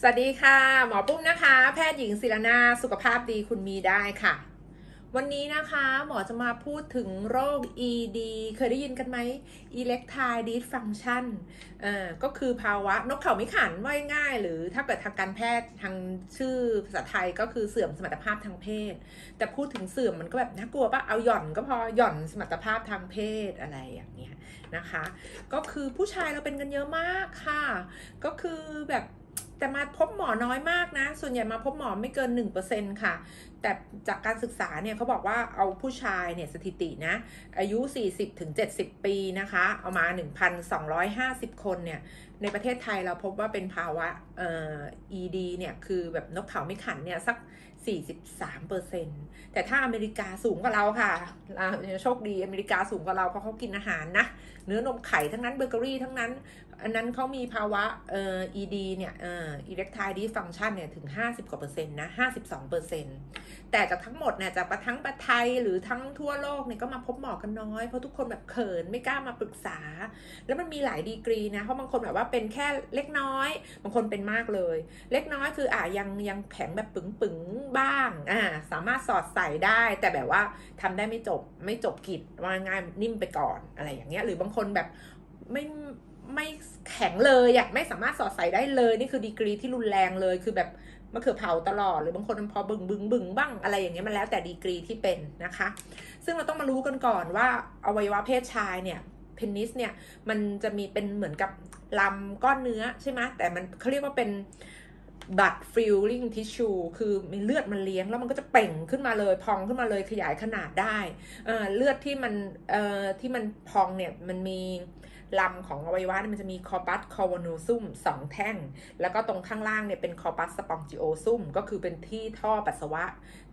สวัสดีค่ะ หมอปุ้มนะคะ แพทย์หญิงศิรนาสุขภาพดีคุณมีได้ค่ะ วันนี้นะคะหมอจะมาพูดถึงโรค ED เคยได้ยินกันไหม Erectile Dysfunction เอ่อก็คือภาวะนกเขาไม่ขันว่ายง่าย หรือถ้าเกิดทางการแพทย์ทางชื่อภาษาไทยก็คือเสื่อมสมรรถภาพทางเพศ แต่พูดถึงเสื่อมมันก็แบบน่ากลัวปะเอาหย่อนก็พอหย่อนสมรรถภาพทางเพศอะไรอย่างเงี้ยนะคะ ก็คือผู้ชายเราเป็นกันเยอะมากค่ะ ก็คือแบบ แต่มาพบหมอน้อยมากนะ ส่วนใหญ่มาพบหมอไม่เกิน 1%ค่ะ แต่จากการศึกษาเนี่ยเขาบอกว่าเอาผู้ชายเนี่ยสถิตินะ อายุ 40-70ถึง70 ปีนะคะ เอามา 1,250 คนเนี่ย ในประเทศไทยเราพบว่าเป็นภาวะเอ่อ ED เนี่ย คือแบบนกเขาไม่ขันเนี่ยสัก 43%แต่ถ้าอเมริกาสูงกว่าเราค่ะเราโชคดีอเมริกาสูงกว่าเราเพราะเขากินอาหารนะ เนื้อนมไข่ทั้งนั้นเบเกอรี่ทั้งนั้น อันนั้นเขามีภาวะเอ่อ ED เนี่ยเอ่อ erectile dysfunction เนี่ยถึง 50 กว่าเปอร์เซ็นต์นะ 52เปอร์เซ็นต์แต่จากทั้งหมดเนี่ยจากประทั้งประไทยหรือทั้งทั่วโลกเนี่ยก็มาพบหมอกันน้อย เพราะทุกคนแบบเขินไม่กล้ามาปรึกษา แล้วมันมีหลายดีกรีนะ เพราะบางคนแบบว่าเป็นแค่เล็กน้อย บางคนเป็นมากเลย เล็กน้อยคืออะยังยังแข็งแบบปึงปึงบ้างอ่าสามารถสอดใส่ได้ แต่แบบว่าทำได้ไม่จบไม่จบกิจว่าง่ายนิ่มไปก่อนอะไรอย่างเงี้ยหรือบางคนแบบไม่ไม่ แข็งเลยอะไม่สามารถสอดใส่ได้เลย นี่คือดีกรีที่รุนแรงเลยคือแบบมะเขือเผาตลอด หรือบางคนมันพอบึงบึงบึงบ้างอะไรอย่างเงี้ยมันแล้วแต่ดีกรีที่เป็นนะคะ ซึ่งเราต้องมารู้กันก่อนว่าอวัยวะเพศชายเนี่ยเพนนิสเนี่ยมันจะมีเป็นเหมือนกับลำก้อนเนื้อใช่ไหมแต่มันเขาเรียกว่าเป็น blood filling tissue คือมีเลือดมันเลี้ยงแล้วมันก็จะเป่งขึ้นมาเลยพองขึ้นมาเลยขยายขนาดได้เเลือดที่มันเอ่อที่มันพองเนี่ยมันมี ลำของอวัยวะมันจะมีคอปัสคอวานูซุ่มสองแท่ง แล้วก็ตรงข้างล่างเนี่ยเป็นคอปัสสปองจิโอซุ่มก็คือเป็นที่ท่อปัสสาวะ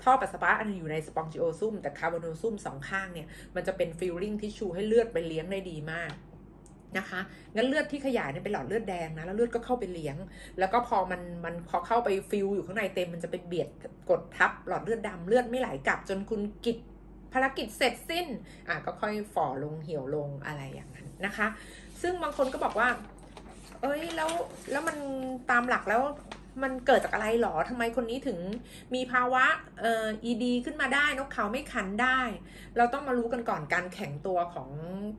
ท่อปัสสาวะอันอยู่ในสปองจิโอซุ่มแต่คาร์บอนูซุ่มสองข้างเนี่ยมันจะเป็นฟิลลิ่งทิชชูให้เลือดไปเลี้ยงได้ดีมากนะคะงั้นเลือดที่ขยายเนี่ยเป็นหลอดเลือดแดงนะแล้วเลือดก็เข้าไปเลี้ยง แล้วก็พอมันมันพอเข้าไปฟิลอยู่ข้างในเต็มมันจะไปเบียดกดทับหลอดเลือดดำเลือดไม่ไหลกลับจนคุณกิจ ภารกิจเสร็จสิ้นอะก็ค่อยฝ่อลงเหี่ยวลงอะไรอย่างนั้นนะคะ ซึ่งบางคนก็บอกว่า เอ้ยแล้วแล้วมันตามหลักแล้วมันเกิดจากอะไรหรอทำไมคนนี้ถึงมีภาวะเอ่อ ED ขึ้นมาได้นกเขาไม่ขันได้ เราต้องมารู้กันก่อนการแข็งตัวของ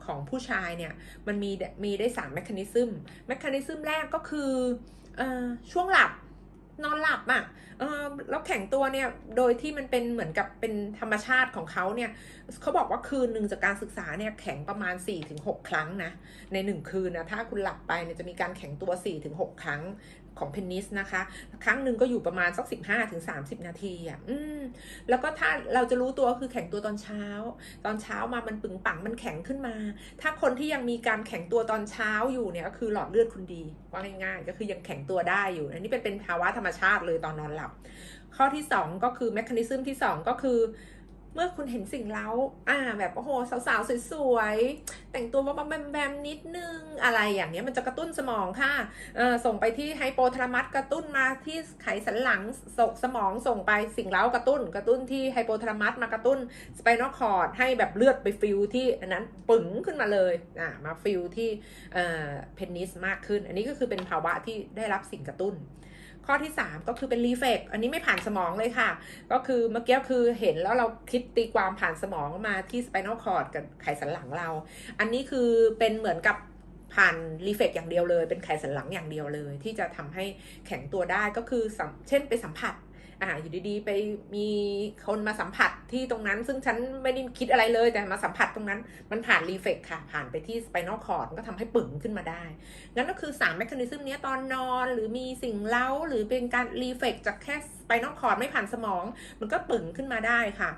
ของผู้ชายเนี่ย มันมีมีได้สามแมคานิซึมแมคานิซึมแรกก็คือเอ่อช่วงหลับ นอนหลับอะ่ะเออแล้วแข็งตัวเนี่ย โดยที่มันเป็นเหมือนกับเป็นธรรมชาติของเขาเนี่ย เขาบอกว่าคืนหนึ่งจากการศึกษาเนี่ยแข็งประมาณ 4-6 ครั้งนะ ในหนึ่งคืนนะ ถ้าคุณหลับไปเนี่ยจะมีการแข็งตัว 4-6 ครั้งของเพนนิสนะคะ ครั้งหนึ่งก็อยู่ประมาณสัก 15-30 นาทีอะ อืม แล้วก็ถ้าเราจะรู้ตัวคือแข็งตัวตอนเช้า ตอนเช้ามามันปึงปังมันแข็งขึ้นมา ถ้าคนที่ยังมีการแข็งตัวตอนเช้าอยู่เนี่ยก็คือหลอดเลือดคุณดี ว่าง่ายๆ ก็คือยังแข็งตัวได้อยู่ อันนี้เป็นเป็นภาวะธรรมชาติเลยตอนนอนหลับ ข้อที่ 2 ก็คือแมคานิซึมที่ 2 ก็คือ เมื่อคุณเห็นสิ่งเล้าอ่า แบบโอ้โหสาวๆสวยๆแต่งตัวว่าแบมแบมๆนิดนึงอะไรอย่างเงี้ยมันจะกระตุ้นสมองค่ะเออส่งไปที่ไฮโปทาลามัสกระตุ้นมาที่ไขสันหลังสสมองส่งไปสิ่งเล้ากระตุ้น กระตุ้นที่ไฮโปทาลามัสมากระตุ้นสไปนอลคอร์ดให้แบบเลือดไปฟิลที่อันนั้นปึ๋งขึ้นมาเลยอ่ามาฟิลที่เอ่อเพนนิสมากขึ้น อันนี้ก็คือเป็นภาวะที่ได้รับสิ่งกระตุ้น ข้อที่ 3 ก็คือเป็นรีเฟกอันนี้ไม่ผ่านสมองเลยค่ะ ก็คือเมื่อกี้คือเห็นแล้วเราคิดตีความผ่านสมองมาที่สไปนอลคอร์ดกับไขสันหลังเรา อันนี้คือเป็นเหมือนกับผ่านรีเฟกอย่างเดียวเลย เป็นไขสันหลังอย่างเดียวเลย ที่จะทำให้แข็งตัวได้ก็คือเช่นไปสัมผัส อ่าอยู่ดีๆ ไปมีคนมาสัมผัสที่ตรงนั้น ซึ่งฉันไม่ได้คิดอะไรเลยแต่มาสัมผัสตรงนั้น มันผ่านรีเฟกค่ะ ผ่านไปที่ spinal cord มันก็ทำให้ปึ๋งขึ้นมาได้ งั้นก็คือ3 m ม c h a นิซึมนี้ตอนนอนหรือมีสิ่งเล้าหรือเป็นการรีเฟกจากแค่สไปนอลคอร์ดไม่ผ่านสมอง มันก็ปึ่งขึ้นมาได้ค่ะ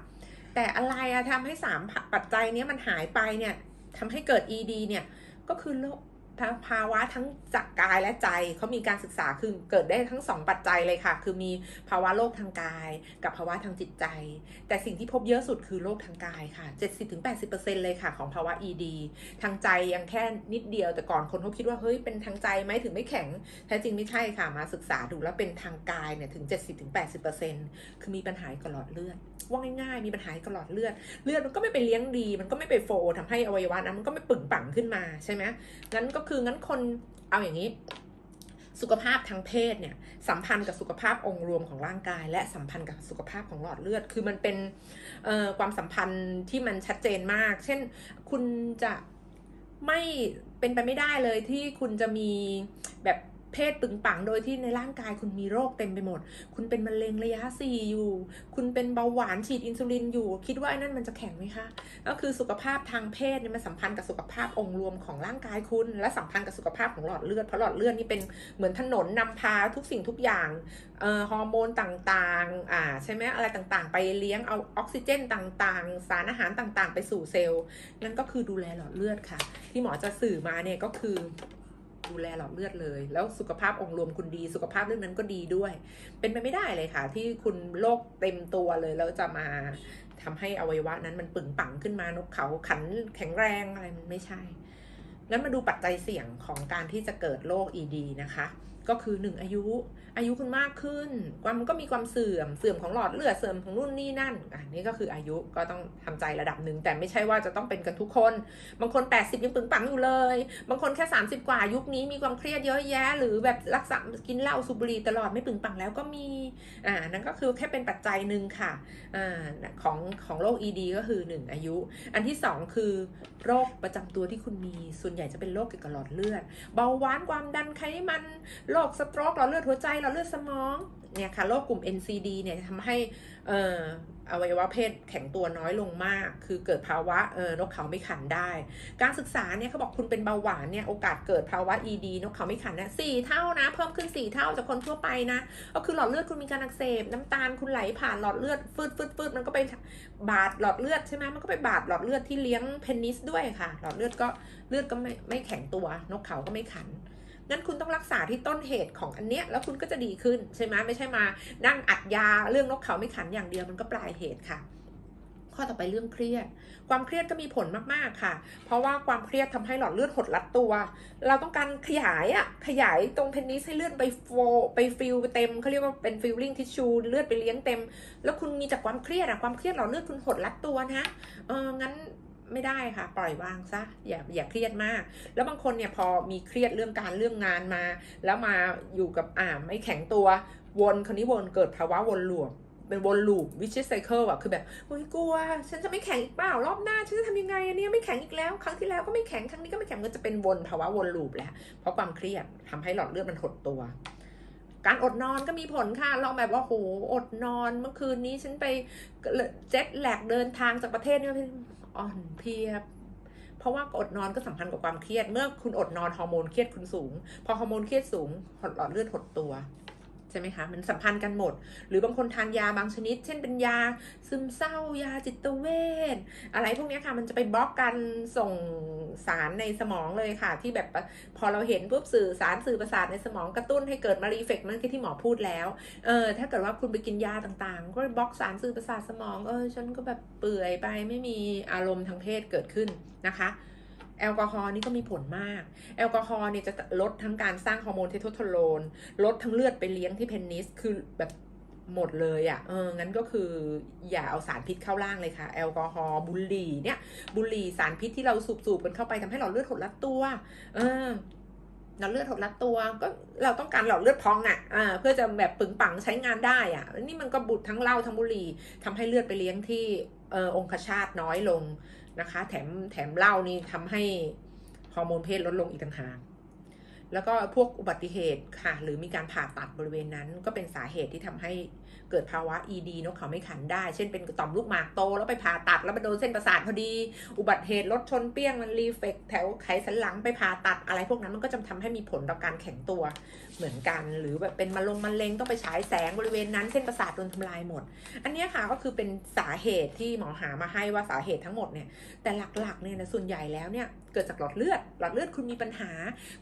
แต่อะไรอะทำให้3ปัจจัยนี้มันหายไปเนี่ยทำให้เกิด ED เนี่ยก็คือโรค ภาวะทั้งจากกายและใจเขามีการศึกษาคือเกิดได้ทั้ง2ปัจจัยเลยค่ะ คือมีภาวะโรคทางกาย กับภาวะทางจิตใจ แต่สิ่งที่พบเยอะสุดคือโรคทางกายค่ะ 70-80%เลยค่ะของภาวะ ED ทางใจยังแค่นิดเดียวแต่ก่อนคนเขาคิดว่าเฮ้ยเป็นทางใจไหมถึงไม่แข็งแท้จริงไม่ใช่ค่ะมาศึกษาดูแล้วเป็นทางกายเนี่ยถึง 70-80%คือมีปัญหากับหลอดเลือดว่าง่ายๆมีปัญหากับหลอดเลือด เลือดมันก็ไม่ไปเลี้ยงดี มันก็ไม่ไปโฟลทำให้อวัยวะนั้นมันก็ไม่ปึ่งปังขึ้นมาใช่ไหมงั้นก็คืองั้นคนเอาอย่างนี้ สุขภาพทางเพศเนี่ยสัมพันธ์กับสุขภาพองค์รวมของร่างกาย และสัมพันธ์กับสุขภาพของหลอดเลือด คือมันเป็นความสัมพันธ์ที่มันชัดเจนมาก เช่น คุณจะไม่เป็นไปไม่ได้เลยที่คุณจะมีแบบ เพศปึงปังโดยที่ในร่างกายคุณมีโรคเต็มไปหมด คุณเป็นมะเร็งระยะสี่อยู่ คุณเป็นเบาหวานฉีดอินซูลินอยู่ คิดว่าไอ้นั่นมันจะแข็งไหมคะ ก็คือสุขภาพทางเพศเนี่ยมันสัมพันธ์กับสุขภาพองค์รวมของร่างกายคุณ และสัมพันธ์กับสุขภาพของหลอดเลือด เพราะหลอดเลือดนี่เป็นเหมือนถนนนำพาทุกสิ่งทุกอย่างฮอร์โมนต่างๆอ่าใช่ไหมอะไรต่างๆ ไปเลี้ยงเอาออกซิเจนต่างๆ สารอาหารต่างๆ ไปสู่เซลล์นั่นก็คือดูแลหลอดเลือดค่ะ ที่หมอจะสื่อมาเนี่ยก็คือ ดูแลหลอดเลือดเลย แล้วสุขภาพองค์รวมคุณดี สุขภาพเรื่องนั้นก็ดีด้วย เป็นไปไม่ได้เลยค่ะ ที่คุณโรคเต็มตัวเลยแล้วจะมาทำให้อวัยวะนั้นมันปึงปังขึ้นมานกเขาขันแข็งแรงอะไรมันไม่ใช่งั้นมาดูปัจจัยเสี่ยงของการที่จะเกิดโรค ED นะคะ ก็คือ1อายุ อายุคุณมากขึ้น ความมันก็มีความเสื่อมเสื่อมของหลอดเลือดเสื่อมของนู่นนี่นั่นอะนี่ก็คืออายุก็ต้องทำใจระดับหนึ่งแต่ไม่ใช่ว่าจะต้องเป็นกันทุกคน บางคน 80 ยังปึงปังอยู่เลย บางคนแค่ 30 กว่ายุคนี้มีความเครียดเยอะแยะ หรือแบบรักษากินเหล้าสูบบุหรี่ตลอดไม่ปึงปังแล้วก็มีอ่านั่นก็คือแค่เป็นปัจจัยหนึ่งค่ะอ่าของของโรค ED ก็คือ 1 อายุ อันที่ 2 คือโรคประจำตัวที่คุณมีส่วนใหญ่จะเป็นโรคเกี่ยวกับหลอดเลือดเบาหวานความดันไขมันโรโรคสโตรกหลอดเลือดหัวใจหลอดเลือดสมองเนี่ยค่ะโรคกลุ่ม NCD เนี่ยทำให้อวัยวะเพศแข็งตัวน้อยลงมาก คือเกิดภาวะเออนกเขาไม่ขันได้ การศึกษาเนี่ยเขาบอกคุณเป็นเบาหวานเนี่ยโอกาสเกิดภาวะ ED นกเขาไม่ขันนะสี่เท่านะ เพิ่มขึ้น4เท่าจากคนทั่วไปนะ ก็คือหลอดเลือดคุณมีการอักเสบน้ำตาลคุณไหลผ่านหลอดเลือดฟืดฟืดฟืดมันก็ไปบาดหลอดเลือดใช่ไหมมันก็ไปบาดหลอดเลือดที่เลี้ยงเพนนิสด้วยค่ะ หลอดเลือดก็เลือดก็ไม่ไม่แข็งตัวนกเขาก็ไม่ขัน งั้นคุณต้องรักษาที่ต้นเหตุของอันเนี้ยแล้วคุณก็จะดีขึ้นใช่ไหมไม่ใช่มา นั่งอัดยาเรื่องนกเขาไม่ขันอย่างเดียวมันก็ปลายเหตุค่ะ ข้อต่อไปเรื่องเครียด ความเครียดก็มีผลมากๆค่ะ เพราะว่าความเครียดทำให้หลอดเลือดหดรัดตัว เราต้องการขยายอะขยายตรงเพนนิสให้เลือดไปโฟไปฟิลไปเต็มเขาเรียกว่าเป็นฟิลลิ่งทิชชูเลือดไปเลี้ยงเต็ม แล้วคุณมีจากความเครียดอะความเครียดหลอดเลือดคุณหดรัดตัวนะเอองั้น ไม่ได้ค่ะ ปล่อยวางซะอย่าอย่าเครียดมาก แล้วบางคนเนี่ยพอมีเครียดเรื่องการเรื่องงานมา แล้วมาอยู่กับอ่าไม่แข็งตัววนคนนี้วนเกิดภาวะวนลูปเป็นวนลูปวิชิสไซเคิลอะคือแบบโอ้ยกลัว ฉันจะไม่แข็งอีกเปล่ารอบหน้า ฉันจะทำยังไงอันนี้ไม่แข็งอีกแล้ว ครั้งที่แล้วก็ไม่แข็งครั้งนี้ก็ไม่แข็งก็จะเป็นวนภาวะวนลูปแหละเพราะความเครียดทำให้หลอดเลือดมันหดตัว การอดนอนก็มีผลค่ะลองแบบว่าโหอดนอนเมื่อคืนนี้ฉันไปเจ็ตแลกเดินทางจากประเทศเนี่ย อ่อนเพลียเพราะว่าอดนอนก็สำคัญกับความเครียด เมื่อคุณอดนอนฮอร์โมนเครียดคุณสูง พอฮอร์โมนเครียดสูงหลอดเลือดหดตัว ช่ไหมคะ มันสัมพันธ์กันหมด หรือบางคนทานยาบางชนิด เช่นเป็นยาซึมเศร้ายาจิตเวชอะไรพวกนี้ค่ะ มันจะไปบล็อกการส่งสารในสมองเลยค่ะ ที่แบบพอเราเห็นปุ๊บสื่อสารสื่อประสาทในสมองกระตุ้นให้เกิดมารีเฟกมันที่ที่หมอพูดแล้วเออถ้าเกิดว่าคุณไปกินยาต่างๆ ก็บล็อกสารสื่อประสาทสมองเออฉันก็แบบเปื่อยไปไม่มีอารมณ์ทางเพศเกิดขึ้นนะคะ แอลกอฮอล์นี่ก็มีผลมาก แอลกอฮอล์เนี่ยจะลดทั้งการสร้างฮอร์โมนเทสโทสเตอโรน ลดทั้งเลือดไปเลี้ยงที่เพนนิส คือแบบหมดเลยอะ่ะ เออ งั้นก็คืออย่าเอาสารพิษเข้าร่างเลยค่ะ แอลกอฮอล์ บุหรี่ เนี่ย บุหรี่สารพิษที่เราสูบๆกันเข้าไปทำให้หลอดเลือดหดรัดตัว เออหลอดเลือดหดรัดตัว ก็เราต้องการหลอดเลือดพองอะ่ะ อ่า เพื่อจะแบบปึงปังใช้งานได้อะ่ะ นี่มันก็บุดทั้งเหล้าทั้งบุหรี่ทำให้เลือดไปเลี้ยงที่เออองคชาตน้อยลง นะคะ แถมแถมเหล้านี่ทำให้ฮอร์โมนเพศลดลงอีกต่างหาก แล้วก็พวกอุบัติเหตุค่ะ หรือมีการผ่าตัดบริเวณนั้น ก็เป็นสาเหตุที่ทำให้เกิดภาวะ ED นกเขาไม่ขันได้ เช่นเป็นต่อมลูกหมากโต แล้วไปผ่าตัดแล้วไปโดนเส้นประสาทพอดี อุบัติเหตุรถชนเปี้ยงมันรีเฟกแถวไขสันหลังไปผ่าตัดอะไรพวกนั้นมันก็จะทำให้มีผลต่อการแข็งตัวเหมือนกัน หรือแบบเป็นมะลงมะเร็งต้องไปฉายแสงบริเวณนั้นเส้นประสาทโดนทำลายหมด อันนี้ค่ะก็คือเป็นสาเหตุที่หมอหามาให้ว่าสาเหตุทั้งหมดเนี่ยแต่หลักๆเนี่ยนะส่วนใหญ่แล้วเนี่ย เกิดจากหลอดเลือด หลอดเลือดคุณมีปัญหา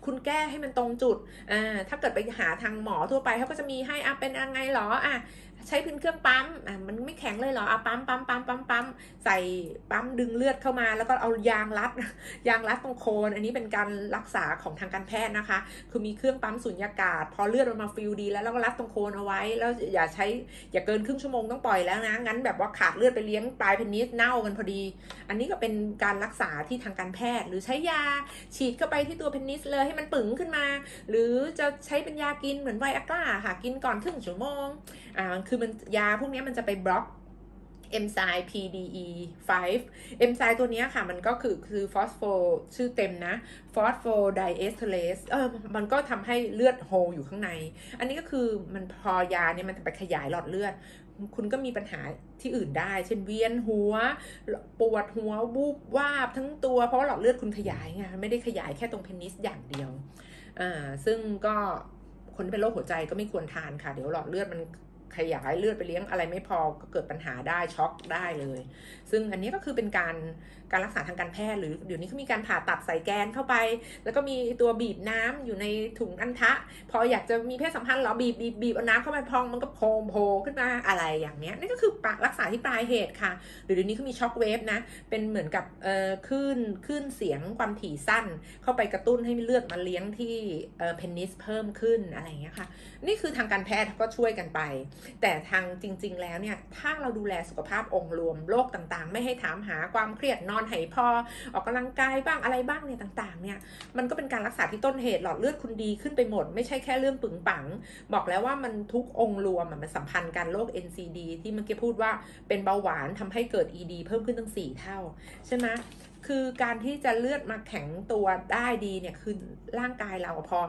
คุณแก้ให้มันตรงจุดอ่าถ้าเกิดไปหาทางหมอทั่วไปเขาก็จะมีให้อะเป็นยังไงหรออะ ใช้เป็นเครื่องปั๊มอะมันไม่แข็งเลยเหรอเอาปั๊มปั๊มปั๊มปั๊มปั๊มใส่ปั๊มดึงเลือดเข้ามาแล้วก็เอายางรัด ยางรัดตรงโคน อันนี้เป็นการรักษาของทางการแพทย์นะคะ คือมีเครื่องปั๊มสูญญากาศ พอเลือดมันมาฟิลดีแล้วแล้วก็รัดตรงโคนเอาไว้ แล้วอย่าใช้อย่าเกินครึ่งชั่วโมงต้องปล่อยแล้วนะงั้นแบบว่าขาดเลือดไปเลี้ยงปลายเพนิสเน่ากันพอดี อันนี้ก็เป็นการรักษาที่ทางการแพทย์ หรือใช้ยาฉีดเข้าไปที่ตัวเพนิสเลยให้มันปึ๋งขึ้นมา หรือจะใช้เป็นยากินเหมือนไวอากร้าค่ะกินก่อนครึ่งชั่วโมงอ่าคืือมันยาพวกนี้มันจะไปบล็อกเอนไซม์ PDE 5เอนไซม์ตัวนี้ค่ะ มันก็คือคือฟอสโฟชื่อเต็มนะฟอสโฟไดเอสเทเลสเออมันก็ทำให้เลือดโฮอยู่ข้างใน อันนี้ก็คือมันพอยาเนี่ยมันไปขยายหลอดเลือด คุณก็มีปัญหาที่อื่นได้ เช่นเวียนหัว ปวดหัววูบวาบทั้งตัวเพราะว่าหลอดเลือดคุณขยายไงไม่ได้ขยายแค่ตรงเพนิสอย่างเดียวอ่าซึ่งก็คนที่เป็นโรคหัวใจก็ไม่ควรทานค่ะ เดี๋ยวหลอดเลือดมัน ขยายเลือดไปเลี้ยงอะไรไม่พอก็เกิดปัญหาได้ช็อกได้เลย ซึ่งอันนี้ก็คือเป็นการการรักษาทางการแพทย์หรือเดี๋ยวนี้เขามีการผ่าตัดใส่แกนเข้าไป แล้วก็มีตัวบีบน้ำอยู่ในถุงอันทะ พออยากจะมีเพศสัมพันธ์เหรอบีบบีบบีบเอาน้ำเข้าไปพองมันก็โพงโผล่ขึ้นมาอะไรอย่างเนี้ยนี่ก็คือรักษาที่ปลายเหตุค่ะหรือเดี๋ยวนี้เขามีช็อคเวฟนะเป็นเหมือนกับเอ่อคลื่นคลื่นเสียงความถี่สั้น เข้าไปกระตุ้นให้เลือดมาเลี้ยงที่เอ่อเพนนิสเพิ่มขึ้นอะไรอย่างเงี้ยค่ะนี่คือทางการแพทย์ก็ช่วยกันไปแต่ทางจริง ๆ แล้วเนี่ยถ้าเราดูแลสุขภาพองค์รวมโรคต่างๆ ไม่ให้ถามหาความเครียดนอนไหพอ ออกกำลังกายบ้างอะไรบ้างเนี่ยต่างๆเนี่ยมันก็เป็นการรักษาที่ต้นเหตุหลอดเลือดคุณดีขึ้นไปหมด ไม่ใช่แค่เรื่องปึงปัง บอกแล้วว่ามันทุกองค์รวมอะมันสัมพันธ์กันโรค NCD ที่เมื่อกี้พูดว่าเป็นเบาหวานทำให้เกิด ED เพิ่มขึ้นตั้ง4เท่าใช่ไหม คือการที่จะเลือดมาแข็งตัวได้ดีเนี่ยคือร่างกายเราพอ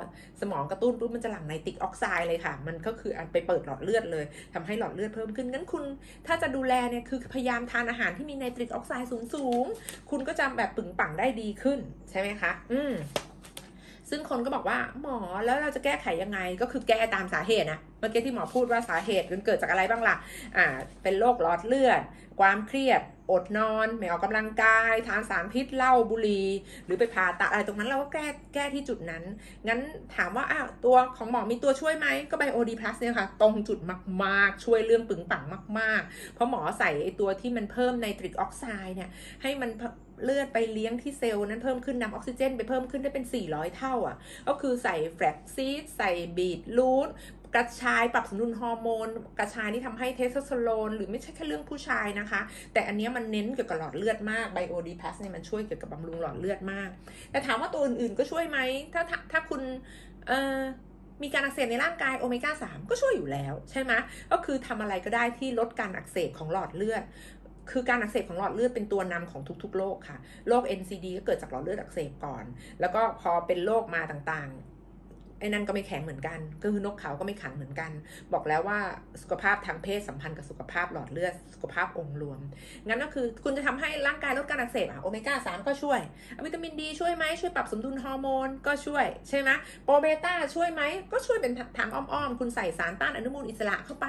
สมองกระตุ้นปุ๊บมันจะหลั่งไนตริกออกไซด์เลยค่ะ มันก็คืออันไปเปิดหลอดเลือดเลยทำให้หลอดเลือดเพิ่มขึ้นงั้นคุณ ถ้าจะดูแลเนี่ยคือพยายามทานอาหารที่มีไนตริกออกไซด์สูงๆคุณก็จะแบบปึงปังได้ดีขึ้นใช่ไหมคะ อืม ซึ่งคนก็บอกว่าหมอแล้วเราจะแก้ไขยังไงก็คือแก้ตามสาเหตุนะเมื่อกี้ที่หมอพูดว่าสาเหตุมันเกิดจากอะไรบ้างล่ะอ่าเป็นโรคหลอดเลือด ความเครียด อดนอน ไม่ออกกำลังกาย ทานสารพิษเหล้าบุหรี่ หรือไปผ่าตัดอะไรตรงนั้นเราก็แก้แก้ที่จุดนั้น งั้นถามว่าอ้าวตัวของหมอมีตัวช่วยไหมก็ไบโอดีพลัสเนี่ยค่ะตรงจุดมากๆ ช่วยเรื่องปึงปังมาก ๆ เพราะหมอใส่ไอตัวที่มันเพิ่มไนตริกออกไซด์เนี่ยให้มัน เลือดไปเลี้ยงที่เซลล์นั้นเพิ่มขึ้นนำออกซิเจน ไปเพิ่มขึ้นได้เป็น 400 เท่าอะ ก็คือใส่แฟลกซีดใส่บีทรูทกระชายปรับสมดุลฮอร์โมน กระชายที่ทำให้เทสโทสเตอโรนหรือไม่ใช่แค่เรื่องผู้ชายนะคะ แต่อันนี้มันเน้นเกี่ยวกับหลอดเลือดมากไบโอดีพัสเนี่ยมันช่วยเกี่ยวกับบำรุงหลอดเลือดมาก แต่ถามว่าตัวอื่นๆก็ช่วยไหมถ้าถ้าถ้าคุณเอ่อมีการอักเสบในร่างกายโอเมก้า3ก็ช่วยอยู่แล้วใช่ไหมก็คือทำอะไรก็ได้ที่ลดการอักเสบของหลอดเลือด คือการอักเสบของหลอดเลือดเป็นตัวนำของทุกๆโรคค่ะ โรค NCD ก็เกิดจากหลอดเลือดอักเสบก่อน แล้วก็พอเป็นโรคมาต่างๆ ไอ้นั่นก็ไม่แข็งเหมือนกัน ก็คือนกเขาก็ไม่ขันเหมือนกัน บอกแล้วว่าสุขภาพทางเพศสัมพันธ์กับสุขภาพหลอดเลือดสุขภาพองค์รวม งั้นก็คือคุณจะทำให้ร่างกายลดการอักเสบอะโอเมก้า3ก็ช่วย วิตามินดีช่วยไหมช่วยปรับสมดุลฮอร์โมนก็ช่วย ใช่ไหมโปรเบต้าช่วยไหมก็ช่วยเป็นทางอ้อมๆ คุณใส่สารต้านอนุมูลอิสระเข้าไป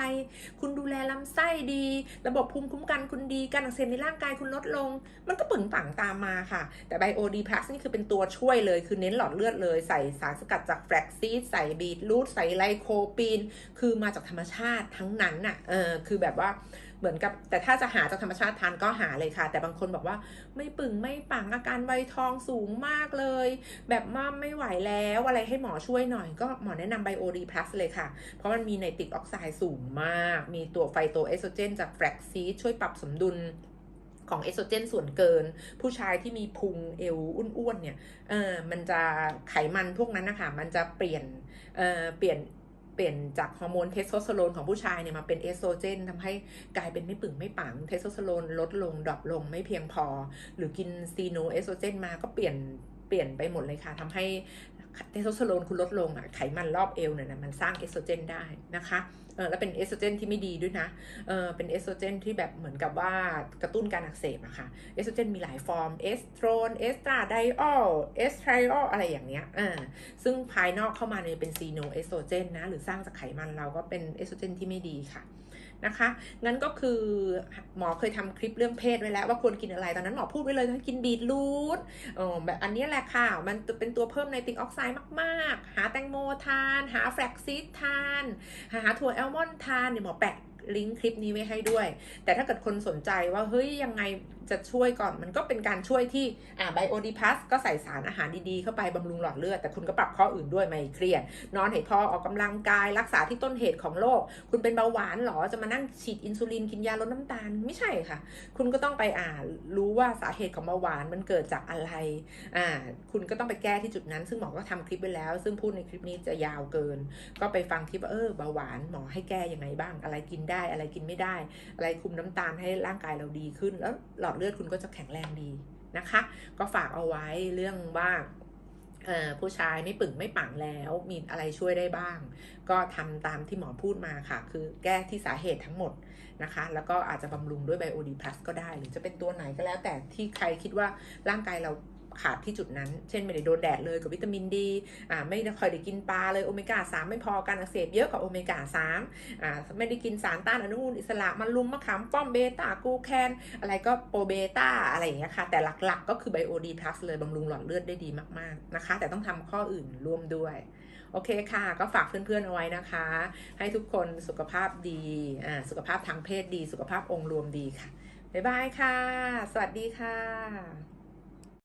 คุณดูแลลำไส้ดี ระบบภูมิคุ้มกันคุณดีการอักเสบในร่างกายคุณลดลง มันก็ปึงปังตามมาค่ะ แต่ไบโอดีพลัสนี่คือเป็นตัวช่วยเลยคือเน้นหลอดเลือดเลยใส่สารสกัดจากแฟลกซีดใส่บีทรูทใส่ไลโคปีน คือมาจากธรรมชาติทั้งนั้นน่ะเออคือแบบว่าเหมือนกับแต่ถ้าจะหาจากธรรมชาติทานก็หาเลยค่ะ แต่บางคนบอกว่าไม่ปึงไม่ปังอาการไวทองสูงมากเลย แบบม่าไม่ไหวแล้วอะไรให้หมอช่วยหน่อย ก็หมอแนะนำไบโอดีพลัสเลยค่ะ เพราะมันมีไนติกออกไซด์สูงมาก มีตัวไฟโตเอสโตรเจนจากแฟลกซีดช่วยปรับสมดุล ของเอสโตรเจนส่วนเกิน ผู้ชายที่มีพุงเอวอ้วนๆเนี่ยเออมันจะไขมันพวกนั้นนะคะมันจะเปลี่ยนเออเปลี่ยนเปลี่ยนจากฮอร์โมนเทสโทสเตอโรนของผู้ชายเนี่ยมาเป็นเอสโตรเจนทำให้กลายเป็นไม่ปึงไม่ปังเทสโทสเตอโรนลดลงดรอปลงไม่เพียงพอ หรือกินซีโนเอสโตรเจนมาก็เปลี่ยนเปลี่ยนไปหมดเลยค่ะทำให้ เทสโทสเตอโรนคุณลดลงอะไขมันรอบเอวเนี่ยนะมันสร้างเอสโตรเจนได้นะคะเออแล้วเป็นเอสโตรเจนที่ไม่ดีด้วยนะเออเป็นเอสโตรเจนที่แบบเหมือนกับว่ากระตุ้นการอักเสบอะค่ะเอสโตรเจนมีหลายฟอร์มเอสโตรนเอสตราไดออลเอสไทรออลอะไรอย่างเงี้ยอ่าซึ่งภายนอกเข้ามาเนี่ยเป็นซีโนเอสโตรเจนนะหรือสร้างจากไขมันเราก็เป็นเอสโตรเจนที่ไม่ดีค่ะ นะคะงั้นก็คือหมอเคยทำคลิปเรื่องเพศไว้แล้ว ว่าควรกินอะไรตอนนั้นหมอพูดไว้เลยว่ากินบีทรูทแบบอันนี้แหละค่ะมันเป็นตัวเพิ่มไนตริกออกไซด์มาก ๆ หาแตงโมทาน หาแฟลกซีดทาน หาถั่วแอลมอนด์ทานเนี่ยหมอแปะ ลิงก์คลิปนี้ไว้ให้ด้วย แต่ถ้าเกิดคนสนใจว่าเฮ้ยยังไงจะช่วยก่อนมันก็เป็นการช่วยที่อ่าไบโอดีพัสก็ใส่สารอาหารดีๆ เข้าไปบำรุงหลอดเลือด แต่คุณก็ปรับข้ออื่นด้วยไม่เครียด นอนให้พอออกกำลังกายรักษาที่ต้นเหตุของโรคคุณเป็นเบาหวานหรอจะมานั่งฉีดอินซูลินกินยาลดน้ำตาลไม่ใช่ค่ะ คุณก็ต้องไปอ่ารู้ว่าสาเหตุของเบาหวานมันเกิดจากอะไรอ่าคุณก็ต้องไปแก้ที่จุดนั้น ซึ่งหมอก็ทำคลิปไปแล้ว ซึ่งพูดในคลิปนี้จะยาวเกิน ก็ไปฟังคลิปว่าเออเบาหวานหมอให้แก้ยังไงบ้างอะไรกินได้อะไรกินไม่ได้ อะไรคุมน้ำตาลให้ร่างกายเราดีขึ้น แล้วหลอดเลือดคุณก็จะแข็งแรงดีนะคะ ก็ฝากเอาไว้เรื่องว่าผู้ชายไม่ปึ่งไม่ปังแล้วมีอะไรช่วยได้บ้าง ก็ทำตามที่หมอพูดมาค่ะ คือแก้ที่สาเหตุทั้งหมดนะคะ แล้วก็อาจจะบำรุงด้วยไบโอดีพลัสก็ได้ หรือจะเป็นตัวไหนก็แล้วแต่ที่ใครคิดว่าร่างกายเรา ขาดที่จุดนั้น เช่นไม่ได้โดนแดดเลยกับวิตามินดีอ่าไม่ได้คอยได้กินปลาเลยโอเมก้า3ไม่พอการอักเสบเยอะกว่าโอเมก้า3อ่าไม่ได้กินสารต้านอนุมูลอิสระมันลุมมะขามป้อมเบต้ากูแคนอะไรก็โปรเบต้าอะไรอย่างเงี้ยค่ะ แต่หลักๆ ก็คือไบโอดีพลัสเลยบำรุงหลอดเลือดได้ดีมากๆนะคะ แต่ต้องทำข้ออื่นร่วมด้วยโอเคค่ะ ก็ฝากเพื่อนๆเอาไว้นะคะ ให้ทุกคนสุขภาพดี อ่า สุขภาพทางเพศดี สุขภาพองค์รวมดีค่ะ บ๊ายบายค่ะ สวัสดีค่ะ